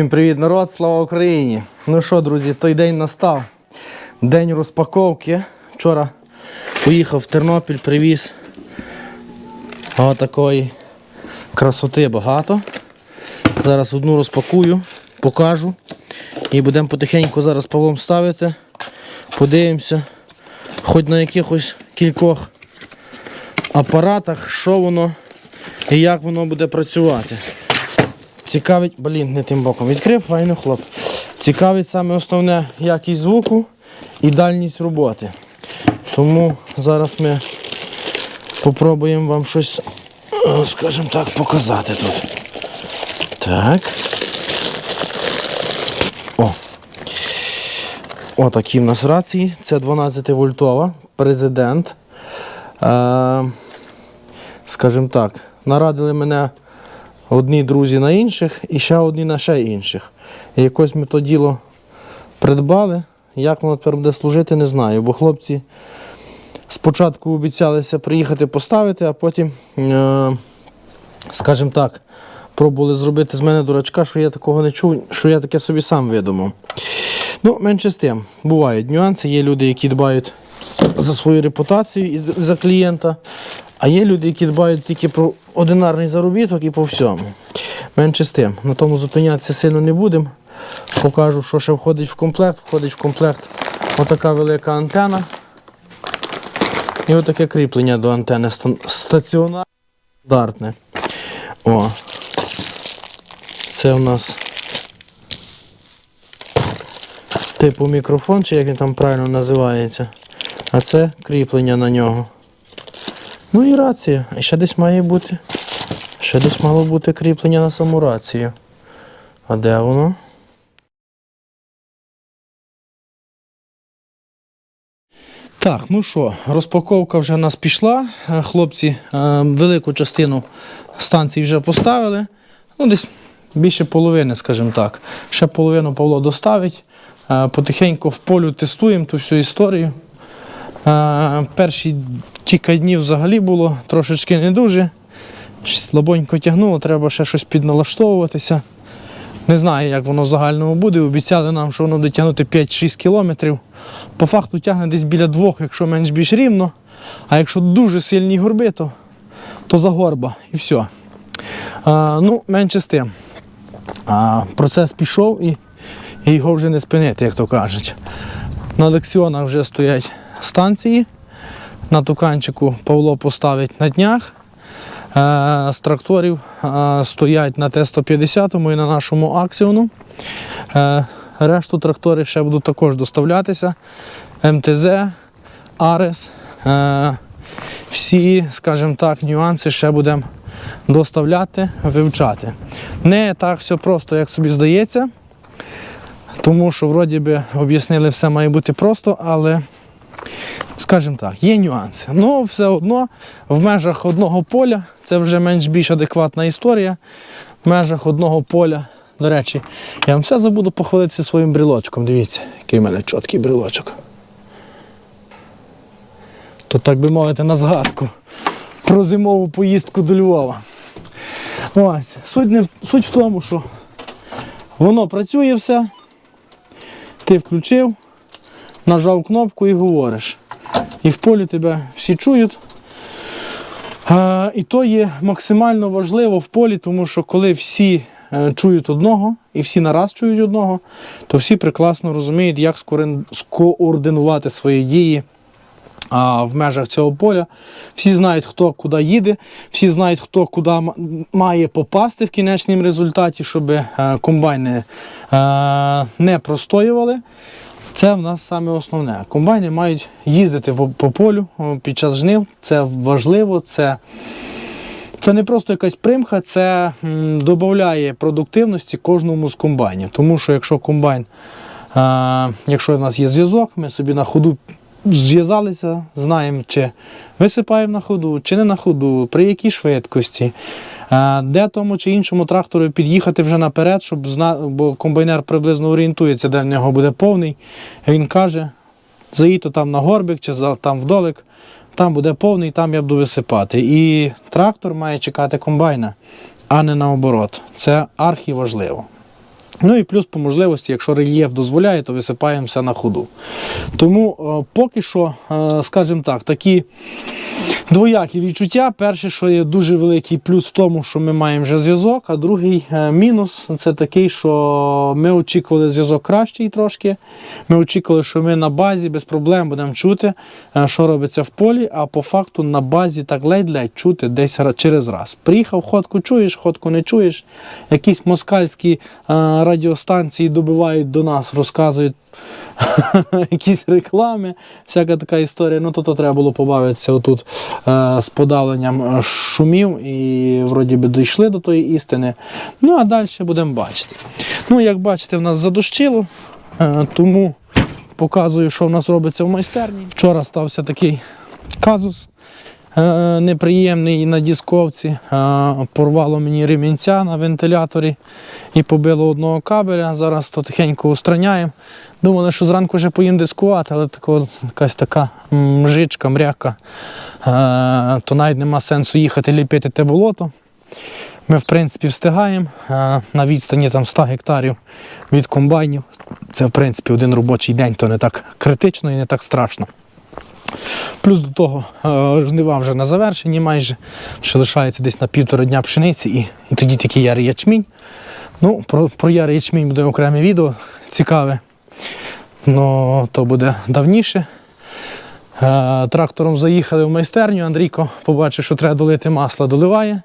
Всім привіт, народ! Слава Україні! Ну що, друзі, той день настав. День розпаковки. Вчора поїхав в Тернопіль, привіз отакої красоти багато. Зараз одну розпакую, покажу. І будемо потихеньку зараз Павлом ставити. Подивимося, хоч на якихось кількох апаратах, що воно і як воно буде працювати. Цікавить, блін, не тим боком відкрив, файно хлоп. Цікавить саме основне якість звуку і дальність роботи. Тому зараз ми спробуємо вам щось, е, скажімо так, показати тут. Так. О. Отакі в нас рації. Це 12 вольтова, президент. Е, скажімо так, нарадили мене одні друзі на інших і ще одні на ще інших. І якось ми то діло придбали. Як воно тепер буде служити, не знаю. Бо хлопці спочатку обіцялися приїхати поставити, а потім, е, скажімо так, пробували зробити з мене дурачка, що я такого не чув, що я таке собі сам видумав. Ну, менше з тим, бувають нюанси, є люди, які дбають за свою репутацію і за клієнта, а є люди, які дбають тільки про одинарний заробіток і по всьому. Менше з тим. На тому зупинятися сильно не будемо. Покажу, що ще входить в комплект. Входить в комплект отака велика антена. І отаке кріплення до антени стаціонарне. стандартне. О. Це у нас типу мікрофон, чи як він там правильно називається. А це кріплення на нього. Ну і рація. І ще десь має бути. Ще десь мало бути кріплення на саму рацію. А де воно? Так, ну що, розпаковка вже в нас пішла. Е, Хлопці е, велику частину станцій вже поставили. Ну, десь більше половини, скажімо так. Ще половину Павло доставить. Е, Потихеньку в полю тестуємо ту всю історію. Перші кілька днів взагалі було трошечки не дуже. Слабонько тягнуло, треба ще щось підналаштовуватися. Не знаю, як воно в загальному буде. Обіцяли нам, що воно буде тягнути 5-6 кілометрів. По факту тягне десь біля двох, якщо менш-більш рівно. А якщо дуже сильні горби, то, то за горба і все. А, ну, менше з тим. А, процес пішов і, і його вже не спинити, як то кажуть. На лексіонах вже стоять станції. На туканчику Павло поставить на днях. Е, З тракторів е, стоять на Т-150 і на нашому аксіону. Е, Решту трактори ще будуть також доставлятися. МТЗ, Арес. Всі, скажімо так, нюанси ще будемо доставляти, вивчати. Не так все просто, як собі здається, тому що вроді би об'яснили, все має бути просто, але скажімо так, є нюанси. Ну, все одно в межах одного поля, це вже менш більш адекватна історія. В межах одного поля, до речі, я вам все забуду похвалитися своїм брілочком. Дивіться, який в мене чіткий брілочок. То, так би мовити, на згадку про зимову поїздку до Львова. Ось, суть, не, суть в тому, що воно працює все, ти включив, нажав кнопку і говориш. І в полі тебе всі чують. І то є максимально важливо в полі, тому що коли всі е, чують одного і всі нараз чують одного, то всі прекрасно розуміють, як скоординувати свої дії в межах цього поля. Всі знають, хто куди їде, всі знають, хто куди має попасти в кінечному результаті, щоб е, комбайни е, не простоювали. Це в нас саме основне. Комбайни мають їздити по, по полю під час жнив. Це важливо, це, це не просто якась примха, це додає продуктивності кожному з комбайнів. Тому що якщо комбайн, е, якщо в нас є зв'язок, ми собі на ходу зв'язалися, знаємо, чи висипаємо на ходу, чи не на ходу, при якій швидкості. Е, Де тому чи іншому трактору під'їхати вже наперед, щоб зна... бо комбайнер приблизно орієнтується, де в нього буде повний. Він каже: заїдьте там на горбик чи там вдолик, там буде повний, там я буду висипати. І трактор має чекати комбайна, а не наоборот. Це архіважливо. Ну і плюс по можливості, якщо рельєф дозволяє, то висипаємо все на ходу. Тому е, поки що, е, скажімо так, такі двоякі відчуття. Перше, що є дуже великий плюс в тому, що ми маємо вже зв'язок, а другий е, мінус це такий, що ми очікували зв'язок кращий трошки. Ми очікували, що ми на базі без проблем будемо чути, е, що робиться в полі, а по факту на базі так ледь-ледь чути десь через раз. Приїхав, ходку чуєш, ходку не чуєш. Якісь москальські е, радіостанції добивають до нас, розказують якісь реклами, всяка така історія. Ну, то, то треба було побавитися отут з подавленням е, шумів і вроді би дійшли до тої істини. Ну, а далі будемо бачити. Ну, як бачите, в нас задощило, е, тому показую, що в нас робиться в майстерні. Вчора стався такий казус. Е, Неприємний на дисковці, порвало мені ремінця на вентиляторі і побило одного кабеля. Зараз то тихенько устраняємо. Думали, що зранку вже поїм дискувати, але тако, якась така мжичка, мряка, е, то навіть нема сенсу їхати ліпити те болото. Ми, в принципі, встигаємо е, на відстані там 100 гектарів від комбайнів. Це, в принципі, один робочий день, то не так критично і не так страшно. Плюс до того е, жнива вже на завершенні майже, ще лишається десь на півтора дня пшениці і, і тоді тільки ярий ячмінь. Ну, про, про ярий ячмінь буде окреме відео цікаве. Ну, то буде давніше. Е, Трактором заїхали в майстерню. Андрійко побачив, що треба долити масло, доливає.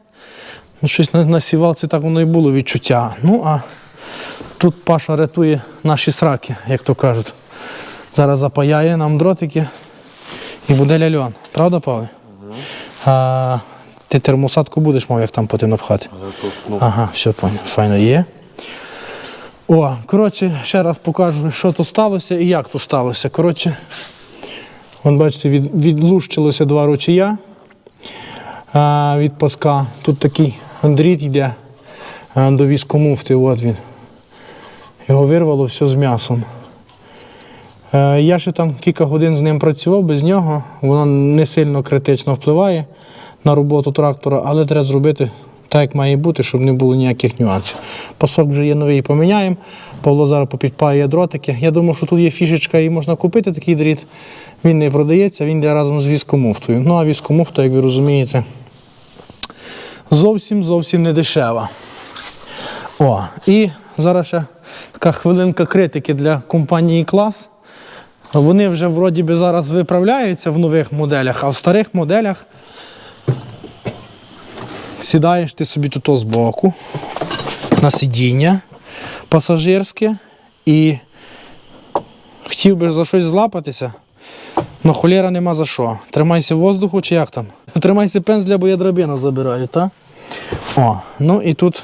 Ну, щось на, на сівалці так воно і було відчуття. Ну, а тут Паша рятує наші сраки, як то кажуть. Зараз запаяє нам дротики і буде ляльон. Правда, Павле? А, ти термосадку будеш, мов, як там потім напхати. Ага, все понял. Файно є. О, коротше, ще раз покажу, що тут сталося і як тут сталося. Коротше, от бачите, від, відлущилося два ручія а, від паска. Тут такий дріт йде а, до віскомуфти, от він. Його вирвало все з м'ясом. Е, Я ще там кілька годин з ним працював без нього. Воно не сильно критично впливає на роботу трактора, але треба зробити так, як має бути, щоб не було ніяких нюансів. Пасок вже є новий, поміняємо. Павло зараз попідпаює дротики. Я думаю, що тут є фішечка і можна купити такий дріт. Він не продається, він йде разом з віскомуфтою. Ну а віскомуфта, як ви розумієте, зовсім зовсім не дешева. О, і зараз ще така хвилинка критики для компанії клас. Вони вже вроді би зараз виправляються в нових моделях, а в старих моделях сідаєш ти собі тут збоку на сидіння пасажирське і хотів би за щось злапатися, але холєра нема за що. Тримайся воздуху чи як там? Тримайся пензля, бо я драбину забираю, так? О, ну і тут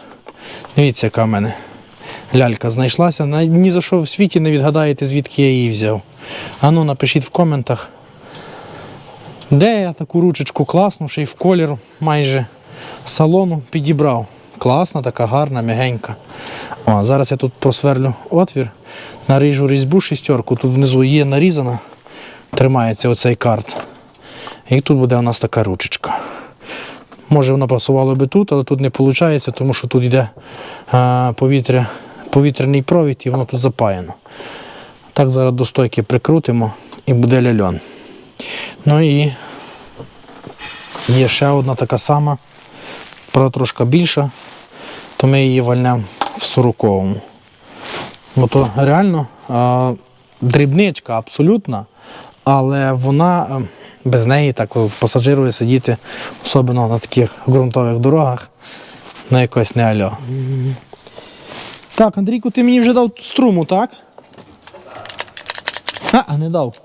дивіться, яка в мене лялька знайшлася. Ні за що в світі не відгадаєте, звідки я її взяв. А ну напишіть в коментах, де я таку ручечку класну, ще й в колір майже салону підібрав. Класна, така гарна, м'ягенька. О, зараз я тут просверлю отвір, наріжу різьбу шістерку. Тут внизу є нарізана, тримається оцей карт. І тут буде у нас така ручечка. Може воно пасувало би тут, але тут не виходить, тому що тут йде повітря, повітряний провід і воно тут запаяно. Так зараз до стойки прикрутимо і буде ляльон. Ну і є ще одна така сама, правда трошки більша, то ми її вальнемо в 40-му. Бо то реально а, дрібничка абсолютна, але вона е, без неї так пасажирує сидіти, особливо на таких ґрунтових дорогах, на якось не альо. Так, Андрійку, ти мені вже дав струму, так? А, не дав.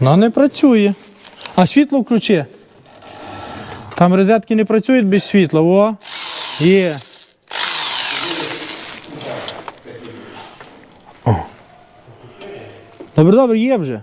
Ну, не працює. А світло включи. Там розетки не працюють без світла. О, є. О. Добре, добре, є вже.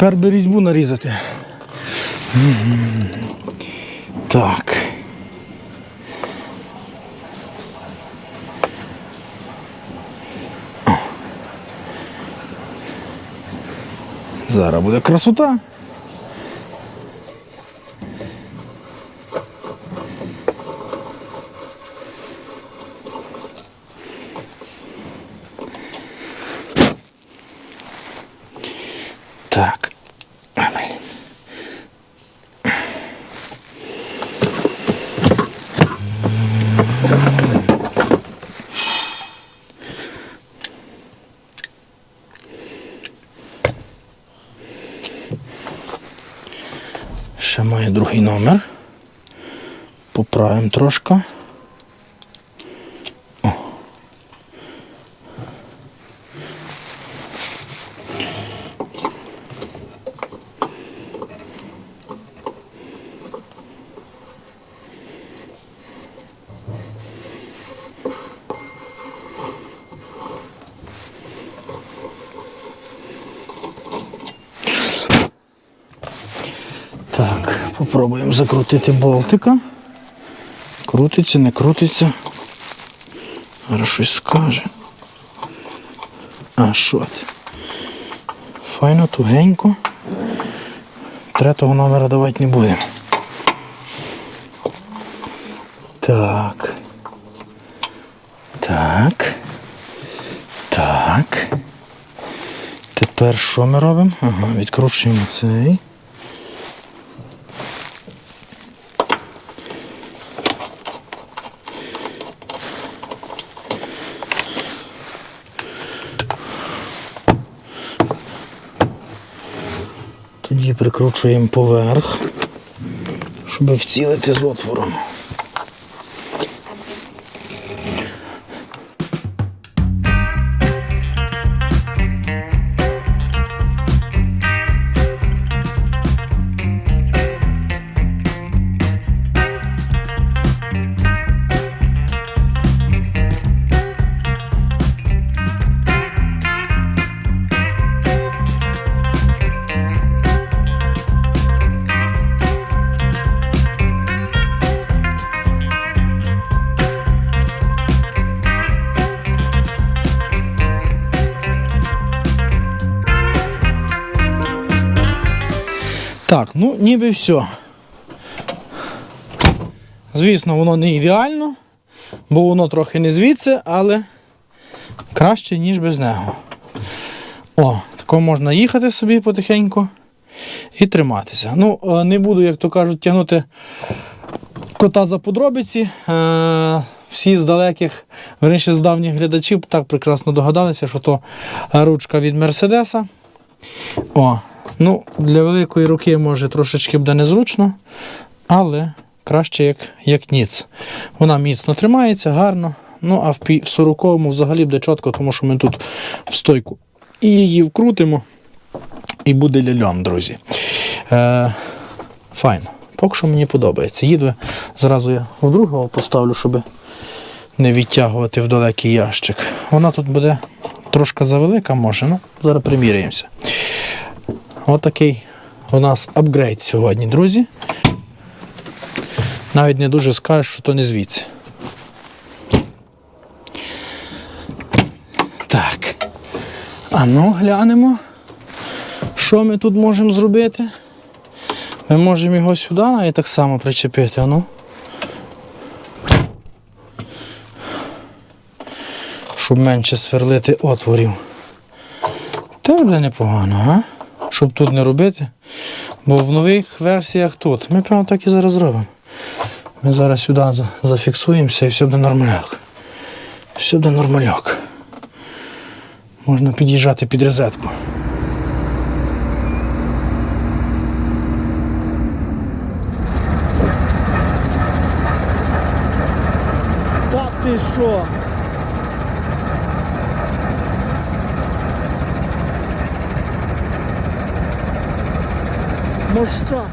Тепер би різьбу нарізати. Так. Зараз буде красота. Так. А, блін. Ще має другий номер. Поправимо трошки. Так, попробуємо закрутити болтика. Крутиться, не крутиться. Зараз щось скаже. А що ти? Файно, тугенько. Третього номера давати не будемо. Так. Так. Так. Тепер що ми робимо? Ага, відкручуємо цей. Тоді прикручуємо поверх, щоб вцілити з отвором. Так, ну ніби все. Звісно, воно не ідеально, бо воно трохи не звідси, але краще, ніж без нього. О, тако можна їхати собі потихеньку і триматися. Ну, е, не буду, як то кажуть, тягнути кота за подробиці. Е, Всі з далеких, верніше з давніх глядачів так прекрасно догадалися, що то ручка від Мерседеса. О, ну, для великої руки може трошечки буде незручно, але краще як, як ніц. Вона міцно тримається, гарно. Ну, а в, в 40-му взагалі буде чітко, тому що ми тут в стойку і її вкрутимо, і буде ляльон, друзі. Е, файно. Поки що мені подобається. Їду зразу я в другого поставлю, щоб не відтягувати в далекий ящик. Вона тут буде трошки завелика, може. Ну, зараз приміряємося. Отакий у нас апгрейд сьогодні, друзі. Навіть не дуже скажеш, що то не звідси. Так. А ну глянемо, що ми тут можемо зробити. Ми можемо його сюди навіть так само причепити, а ну. Щоб менше сверлити отворів. Теж буде непогано, а? Щоб тут не робити. Бо в нових версіях тут. Ми прямо так і зараз зробимо. Ми зараз сюди зафіксуємося і все буде нормальок. Все буде нормальок. Можна під'їжджати під розетку. Та ти що? Моща.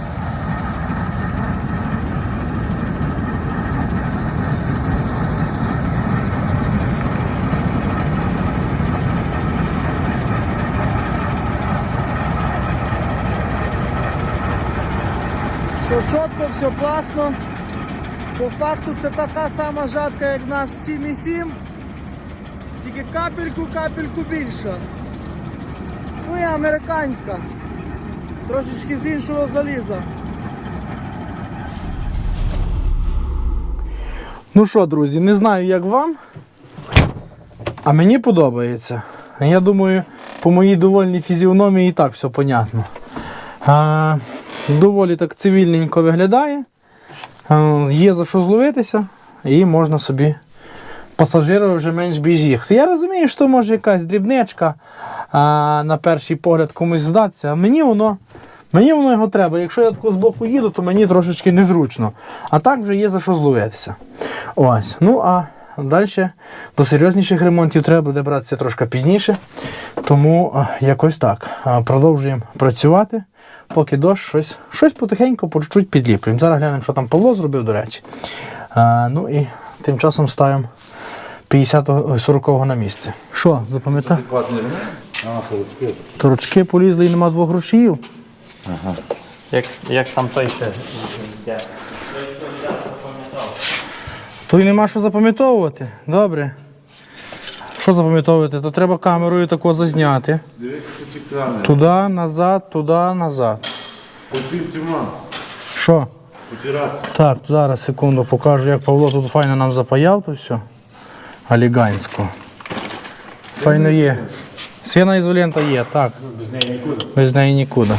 Все чітко, все класно. По факту це така сама жатка, як в нас 7,7. Тільки капельку, капельку більша. Ну і американська. Трошечки з іншого заліза. Ну що, друзі, не знаю, як вам. А мені подобається. Я думаю, по моїй довольній фізіономії і так все понятно. А, доволі так цивільненько виглядає. А, є за що зловитися, і можна собі пасажирів вже менш більш. Я розумію, що може якась дрібничка а, на перший погляд комусь здатися, а мені воно. Мені воно його треба. Якщо я тако з боку їду, то мені трошечки незручно. А так вже є за що зловитися. Ось. Ну а далі до серйозніших ремонтів треба буде братися трошки пізніше. Тому якось так. Продовжуємо працювати, поки дощ щось, щось потихеньку, по чуть-чуть підліплюємо. Зараз глянемо, що там Павло зробив, до речі. А, ну і тим часом ставимо 50-40 на місце. Що, запам'ятав? Торочки полізли і нема двох грошів. Як, як там той ще. То й нема що запам'ятовувати. Добре. Що запам'ятовувати? То треба камерою тако зазняти. Дивись. Туди, назад, туди, назад. Оців. Що? Потирати. Так, зараз секунду покажу, як Павло тут файно нам запаяв, то все. Аліганську. Файно є. Сина ізолента є, так. Без неї нікуди. Без неї нікуди.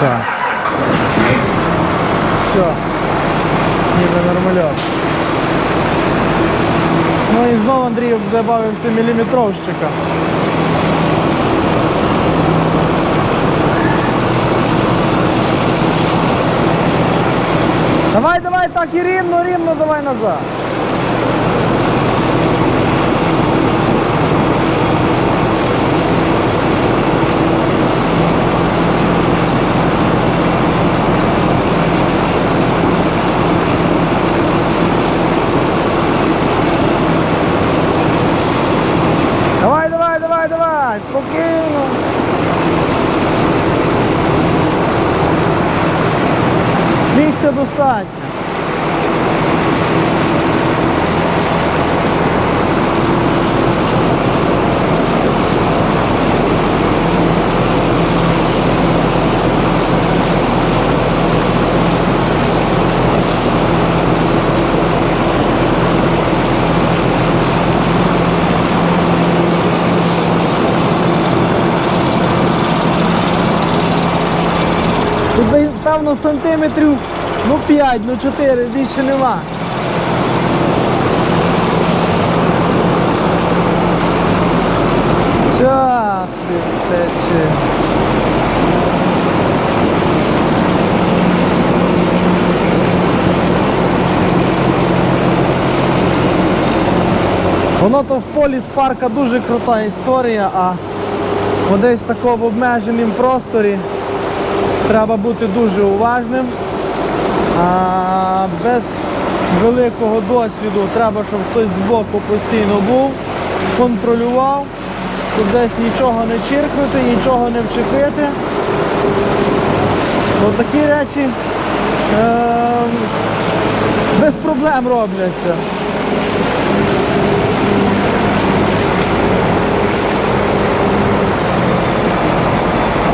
Так. Все. Ніби нормальок. Ну і знову Андрій додався міліметровщика. Давай, давай, так і рівно, рівно, давай назад. Давай, давай, давай, давай, спокійно. Місця достатньо. Тут певно сантиметрів ну 5, ну 4, більше нема. Час тече. Воно то в полі з парка дуже крута історія, а десь тако в обмеженому просторі треба бути дуже уважним. А, без великого досвіду треба, щоб хтось збоку постійно був, контролював, щоб десь нічого не чиркнути, нічого не вчепити. Бо такі речі е, без проблем робляться.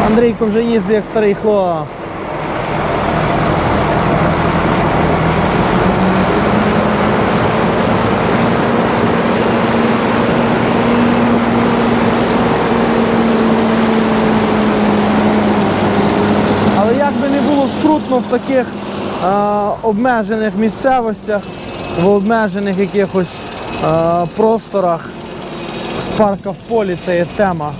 Андрійко вже їздить як старий хлоп. Але як би не було скрутно в таких е, обмежених місцевостях, в обмежених якихось е, просторах, спарка в полі це є тема.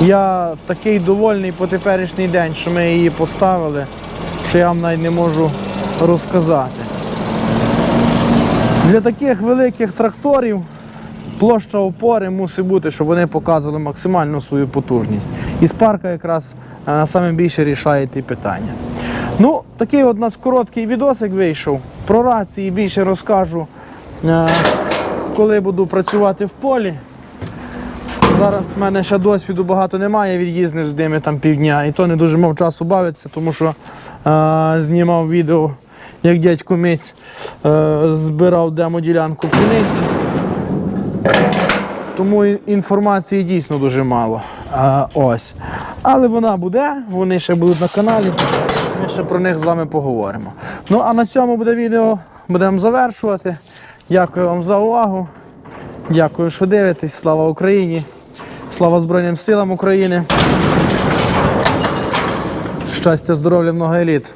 Я такий довольний по теперішній день, що ми її поставили, що я вам навіть не можу розказати. Для таких великих тракторів площа опори мусить бути, щоб вони показували максимальну свою потужність. І спарка якраз саме більше рішає ті питання. Ну, такий от у нас короткий відосик вийшов. Про рації більше розкажу, е, коли буду працювати в полі. Зараз в мене ще досвіду багато немає, я від'їздив з ними там півдня, і то не дуже мав часу бавитися, тому що е, знімав відео, як дядько Миць е, збирав демоділянку пшениці. Тому інформації дійсно дуже мало. А, ось. Але вона буде, вони ще будуть на каналі. Ми ще про них з вами поговоримо. Ну а на цьому буде відео. Будемо завершувати. Дякую вам за увагу. Дякую, що дивитесь. Слава Україні! Слава Збройним силам України! Щастя, здоров'я, много еліт!